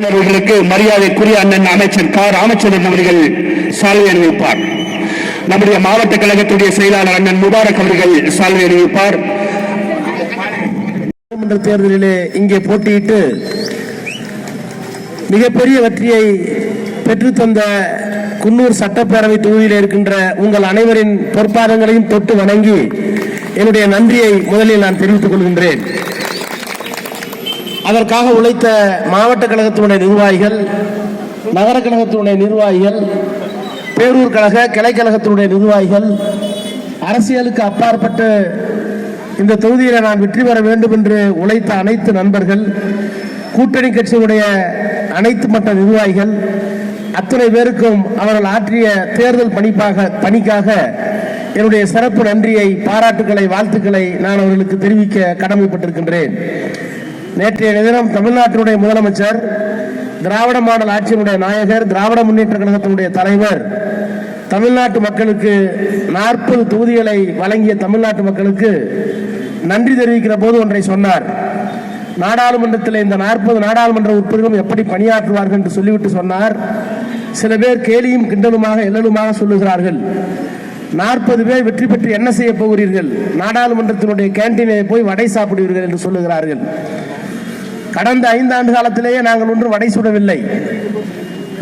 அவர்களுக்கு மரியாதைக்குரிய அண்ணன் அமைச்சர் கா. ராமச்சந்திரன் அவர்கள் சால்வை அணிவிப்பார். நம்முடைய மாவட்ட கழகத்துடைய செயலாளர் அண்ணன் முபாரக் அவர்கள் சால்வை அணிவிப்பார். சட்டமன்ற தேர்தலிலே இங்கே போட்டியிட்டு மிகப்பெரிய வெற்றியை பெற்றுத்தந்த குன்னூர் சட்டப்பேரவை தொகுதியில் இருக்கின்ற உங்கள் அனைவரின் பொற்பாதங்களையும் தொட்டு வணங்கி என்னுடைய நன்றியை முதலில் நான் தெரிவித்துக் கொள்கின்றேன். அதற்காக உழைத்த மாவட்ட கழகத்தினுடைய நிர்வாகிகள் நகர கழகத்தினுடைய நிர்வாகிகள் பேரூர் கழக கிளை கழகத்தினுடைய நிர்வாகிகள் அரசியலுக்கு அப்பாற்பட்டு இந்த தொகுதியில் நான் வெற்றி பெற வேண்டும் என்று உழைத்த அனைத்து நண்பர்கள் கூட்டணி கட்சியினுடைய அனைத்து மட்ட நிர்வாகிகள் அத்தனை பேருக்கும் அவர்கள் ஆற்றிய தேர்தல் பணிப்பாக பணிக்காக என்னுடைய சிறப்பு நன்றியை பாராட்டுக்களை வாழ்த்துக்களை நான் அவர்களுக்கு தெரிவிக்க கடமைப்பட்டிருக்கின்றேன். நேற்றைய தினம் தமிழ்நாட்டினுடைய முதலமைச்சர் திராவிட மாடல் ஆட்சியினுடைய நாயகர் திராவிட முன்னேற்ற கழகத்தினுடைய தலைவர் தமிழ்நாட்டு மக்களுக்கு நாற்பது தொகுதிகளை வழங்கிய தமிழ்நாட்டு மக்களுக்கு நன்றி தெரிவிக்கிற போது ஒன்றை சொன்னார். நாடாளுமன்றத்தில் இந்த நாற்பது நாடாளுமன்ற உறுப்பினர்களும் எப்படி பணியாற்றுவார்கள் என்று சொல்லிவிட்டு சொன்னார். சில பேர் கேலியும் கிண்டலுமாக எல்லலுமாக சொல்லுகிறார்கள். நாற்பது பேர் வெற்றி பெற்று என்ன செய்ய போகிறீர்கள்? நாடாளுமன்றத்தினுடைய கேண்டீனை போய் வடை சாப்பிடுவீர்கள் என்று சொல்லுகிறார்கள். கடந்த ஐந்தாண்டு காலத்திலேயே நாங்கள் ஒன்றும் வடை சுடவில்லை.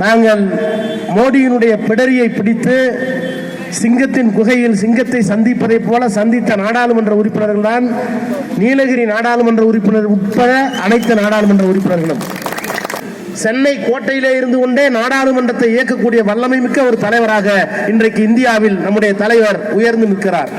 நாங்கள் மோடியினுடைய பிடரியை பிடித்து சிங்கத்தின் குகையில் சிங்கத்தை சந்திப்பதைப் போல சந்தித்த நாடாளுமன்ற உறுப்பினர்கள் தான் நீலகிரி நாடாளுமன்ற உறுப்பினர் உட்பட அனைத்து நாடாளுமன்ற உறுப்பினர்களும். சென்னை கோட்டையிலே இருந்து கொண்டே நாடாளுமன்றத்தை இயக்கக்கூடிய வல்லமை மிக்க ஒரு தலைவராக இன்றைக்கு இந்தியாவில் நம்முடைய தலைவர் உயர்ந்து நிற்கிறார்.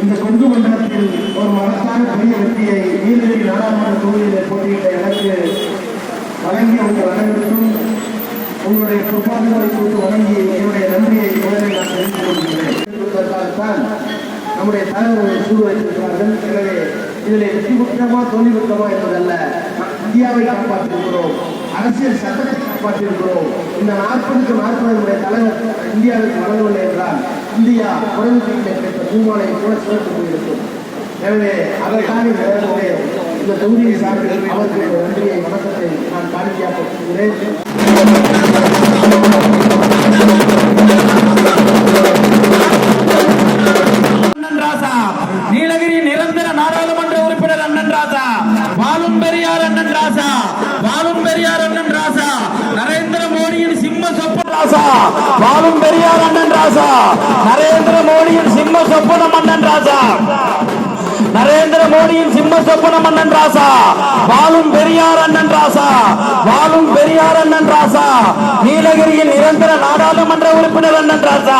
இந்த கொங்கு மண்டலத்தில் ஒரு மகத்தான பெரிய வெற்றியை நீலகிரி நாடாளுமன்ற தொகுதியிலே போட்டியிட்ட எனக்கு வழங்கிய உங்கள் அனைவருக்கும் உங்களுடைய பொறுப்பாளர்களை கொடுத்து வழங்கி என்னுடைய நன்றியை முதலில் நான் தெரிவித்துக் கொள்கிறேன். நம்முடைய தலைவர்கள் சூடு வைத்திருக்கிறார்கள். எனவே இதில் வெற்றி பெற்றமா தோல்வி பெற்றமா என்பதல்ல இந்தியாவை காப்பாற்றிருக்கிறோம் அரசியல் சட்டத்தை காப்பாற்றிருக்கிறோம் இந்த நாற்பதுக்கு நாற்பது தலைவர் இந்தியாவிற்கு வழங்கவில்லை என்றால் இந்தியா குறைவுக்கு பெற்ற பூமாலை கூட சிறப்பு போயிருக்கும் எனவே அதற்காக இந்த இந்த தொகுதியை சார்பில் அவர்களுடைய நன்றியை வணக்கத்தை நான் காணிக்கையாக கொடுக்கிறேன் பாலும் பெரியார் அண்ணன் ராசா. நரேந்திர மோடியின் சிம்ம சொப்பனம் அண்ணன் ராசா. நரேந்திர மோடியின் சிம்ம சொப்பனம் அண்ணன் ராசா. வாழும் பெரியார் அண்ணன் ராசா. வாழும் பெரியார் அண்ணன் ராசா. நீலகிரியின் நிரந்தர நாடாளுமன்ற உறுப்பினர் அண்ணன் ராசா.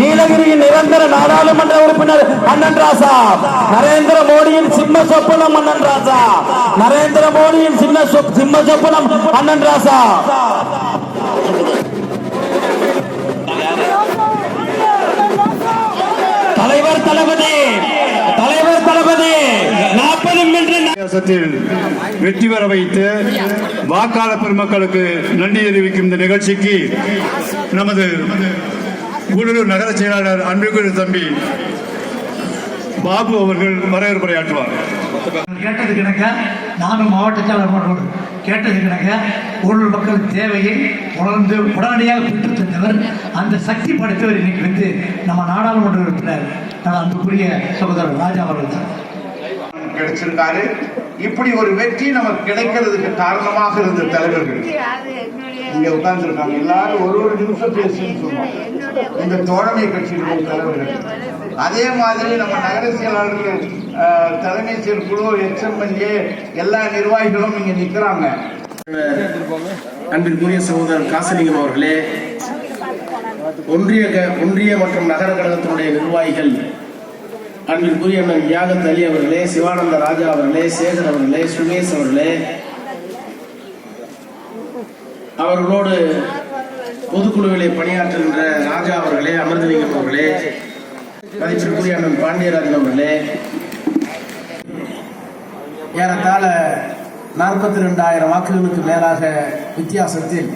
நீலகிரியின் நிரந்தர நாடாளுமன்ற உறுப்பினர் அண்ணன் ராசா. நரேந்திர மோடியின் சிம்ம சொப்பனம் அண்ணன் ராசா. நரேந்திர மோடியின் சின்ன சிம்ம சொப்பனம் அண்ணன் ராசா. தளபதி தலைவர் தளபதி நாற்பது வெற்றி பெற வைத்து வாக்காளர் பெருமக்களுக்கு நன்றி தெரிவிக்கும் இந்த நிகழ்ச்சிக்கு நமது கூடலூர் நகர செயலாளர் அன்புக்குரிய தம்பி பாபு அவர்கள் வரவேற்புரையாற்றுவார். கேட்டது கிணக்க? நானும் மாவட்ட செயலாளர் மன்றோடு கேட்டது கிணக்க? உள்ளூர் மக்கள் தேவையை உணர்ந்து உடனடியாக பெற்றுத் தந்தவர் அந்த சக்தி படைத்தவர் இன்னைக்கு வந்து நம்ம நாடாளுமன்ற உறுப்பினர் நான் அன்புக்குரிய சகோதரர் ராஜா அவர்கள் தான். கிடைச்சிருக்காரு. இப்படி ஒரு வெற்றி நமக்கு கிடைக்கிறதுக்கு காரணமாக இருந்த தலைவர்கள். இங்க உட்கார்ந்து இருக்காங்க எல்லாரும் ஒரு ஒரு நிமிஷம் பேசுன்னு சொல்லுவோம் இந்த தோழமை கட்சியினுடைய தலைவர்கள். அதே மாதிரி நம்ம நகர செயலாளர்கள் தலைமை செயற்குழு எக்ஸ்எம்எல்ஏ எல்லா நிர்வாகிகளும் இங்க நிக்கிறாங்க. அன்பிற்குரிய சகோதரர் காசிலிங்கம் அவர்களே ஒன்றிய ஒன்றிய மற்றும் நகர கழகத்தினுடைய நிர்வாகிகள் அன்பிற்குரிய அண்ணன் யாகத் அலி அவர்களே சிவானந்த ராஜா அவர்களே சேகர் அவர்களே சுமேஷ் அவர்களே அவர்களோடு பொதுக்குழுவிலே பணியாற்றுகின்ற ராஜா அவர்களே அமிர்தலிங்கம் அவர்களே மதிப்பிற்குரிய அண்ணன் பாண்டியராஜன் அவர்களே ஏறத்தாழ நாற்பத்தி ரெண்டாயிரம் வாக்குகளுக்கு மேலாக வித்தியாசத்தில்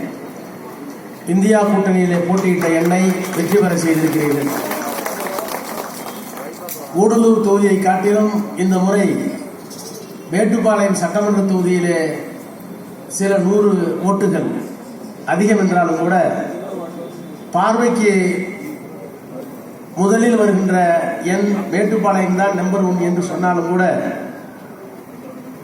இந்தியா கூட்டணியிலே போட்டியிட்ட என்னை வெற்றி பெற செய்திருக்கிறீர்கள். கூடலூர் தொகுதியை காட்டிலும் இந்த முறை மேட்டுப்பாளையம் சட்டமன்ற தொகுதியிலே சில நூறு ஓட்டுகள் அதிகம் என்றாலும் கூட பார்வைக்கு முதலில் வருகின்ற என் மேட்டுப்பாளையம் தான் நம்பர் ஒன் என்று சொன்னாலும் கூட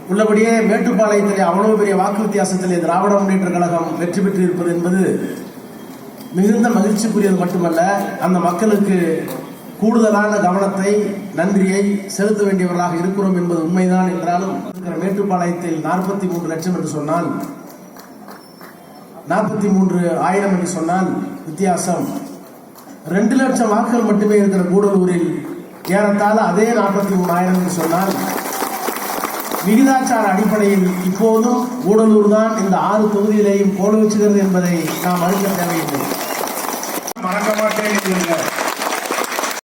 உள்ளபடியே மேட்டுப்பாளையத்திலே அவ்வளவு பெரிய வாக்கு வித்தியாசத்திலே திராவிட முன்னேற்ற கழகம் வெற்றி பெற்றிருப்பது என்பது மிகுந்த மகிழ்ச்சிக்குரியது மட்டுமல்ல அந்த மக்களுக்கு கூடுதலான கவனத்தை நன்றியை செலுத்த வேண்டியவர்களாக இருக்கிறோம் என்பது உண்மைதான் என்றாலும் இருக்கிற மேட்டுப்பாளையத்தில் நாற்பத்தி மூன்று லட்சம் என்று சொன்னால் நாற்பத்தி மூன்று ஆயிரம் என்று சொன்னால் வித்தியாசம். ரெண்டு லட்சம் வாக்குகள் மட்டுமே இருக்கிற கூடலூரில் ஏறத்தாழ அதே நாற்பத்தி மூணு ஆயிரம் என்று சொன்னால் விகிதாச்சார அடிப்படையில் இப்போதும் கூடலூர் தான் இந்த ஆறு தொகுதியிலேயும் கோல வச்சுகிறது என்பதை நாம் அறிந்த தேவையில்லை. மறக்க மாட்டேன் என்கின்ற